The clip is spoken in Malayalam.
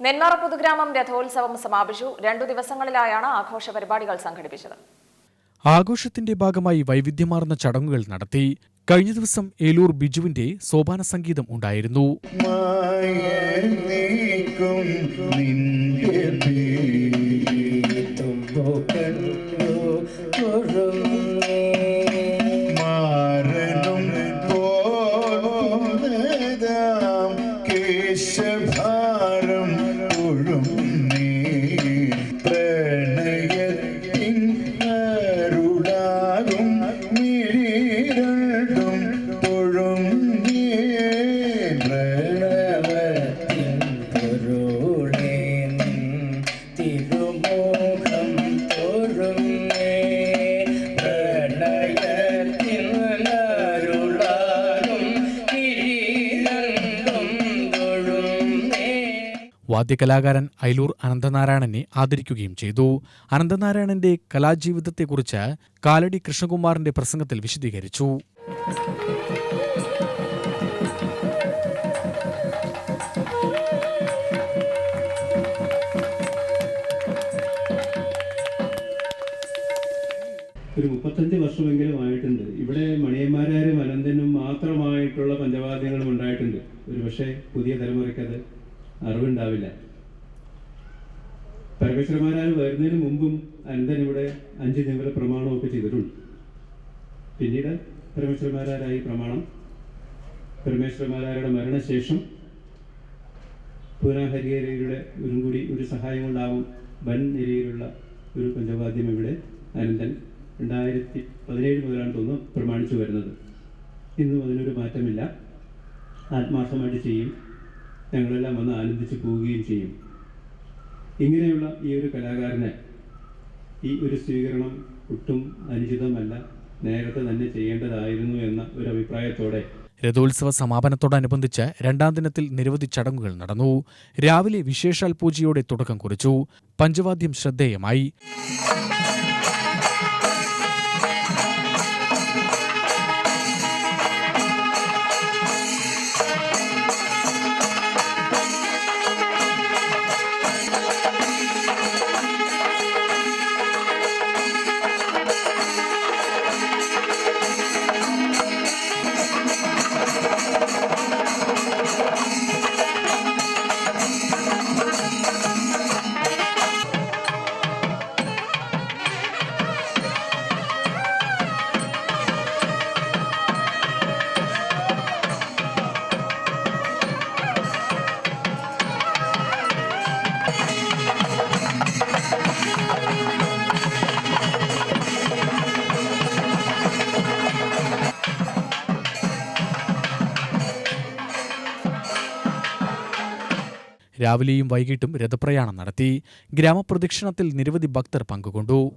നെന്മാറ പൊതുഗ്രാമം രഥോത്സവം സമാപിച്ചു. രണ്ടു ദിവസങ്ങളിലായാണ് ആഘോഷ പരിപാടികൾ സംഘടിപ്പിച്ചത്. ആഘോഷത്തിന്റെ ഭാഗമായി വൈവിധ്യമാർന്ന ചടങ്ങുകൾ നടത്തി. കഴിഞ്ഞ ദിവസം ഏലൂർ ബിജുവിന്റെ സോപാന സംഗീതം ഉണ്ടായിരുന്നു. കിരീടം തൊഴുന്നേ വാദ്യകലാകാരൻ അയലൂർ അനന്തനാരായണനെ ആദരിക്കുകയും ചെയ്തു. അനന്തനാരായണന്റെ കലാജീവിതത്തെക്കുറിച്ച് കാലടി കൃഷ്ണകുമാറിന്റെ പ്രസംഗത്തിൽ വിശദീകരിച്ചു. ഒരു മുപ്പത്തഞ്ച് വർഷമെങ്കിലും ആയിട്ടുണ്ട്. ഇവിടെ മണിയന്മാരും അനന്തനും മാത്രമായിട്ടുള്ള പഞ്ചവാദ്യങ്ങളും ഉണ്ടായിട്ടുണ്ട്. ഒരു പക്ഷേ പുതിയ തലമുറയ്ക്ക് അത് അറിവുണ്ടാവില്ല. പരമേശ്വരന്മാരാർ വരുന്നതിന് മുമ്പും അനന്തൻ ഇവിടെ അഞ്ച് നിമില പ്രമാണമൊക്കെ ചെയ്തിട്ടുണ്ട്. പിന്നീട് പരമേശ്വരന്മാരായി പ്രമാണം. പരമേശ്വരന്മാരാരുടെ മരണശേഷം പൂനാഹരിയരയുടെ ഒരു കൂടി ഒരു സഹായം കൊണ്ടാവും വൻ നിരയിലുള്ള ഒരു പഞ്ചവാദ്യം ഇവിടെ അനന്തൻ രണ്ടായിരത്തി പതിനേഴ് മുതലാണ് തോന്നുന്നു പ്രമാണിച്ചു വരുന്നത്. ഇന്നും അതിനൊരു മാറ്റമില്ല. ആത്മാർത്ഥമായിട്ട് ചെയ്യും. ഞങ്ങളെല്ലാം വന്ന് ആനന്ദിച്ച് പോവുകയും ചെയ്യും. ഇങ്ങനെയുള്ള ഈ ഒരു കലാകാരനെ ഈ ഒരു സ്വീകരണം ഒട്ടും അനുചിതമല്ല. നേരത്തെ തന്നെ ചെയ്യേണ്ടതായിരുന്നു എന്ന ഒരു അഭിപ്രായത്തോടെ രഥോത്സവ സമാപനത്തോടനുബന്ധിച്ച് രണ്ടാം ദിനത്തിൽ നിരവധി ചടങ്ങുകൾ നടന്നു. രാവിലെ വിശേഷാൽ പൂജയോടെ തുടക്കം കുറിച്ചു. പഞ്ചവാദ്യം ശ്രദ്ധേയമായി. രാവിലെയും വൈകിട്ടും രഥപ്രയാണം നടത്തി ഗ്രാമപ്രദക്ഷിണത്തിൽ നിരവധി ഭക്തർ പങ്കുകൊണ്ടു.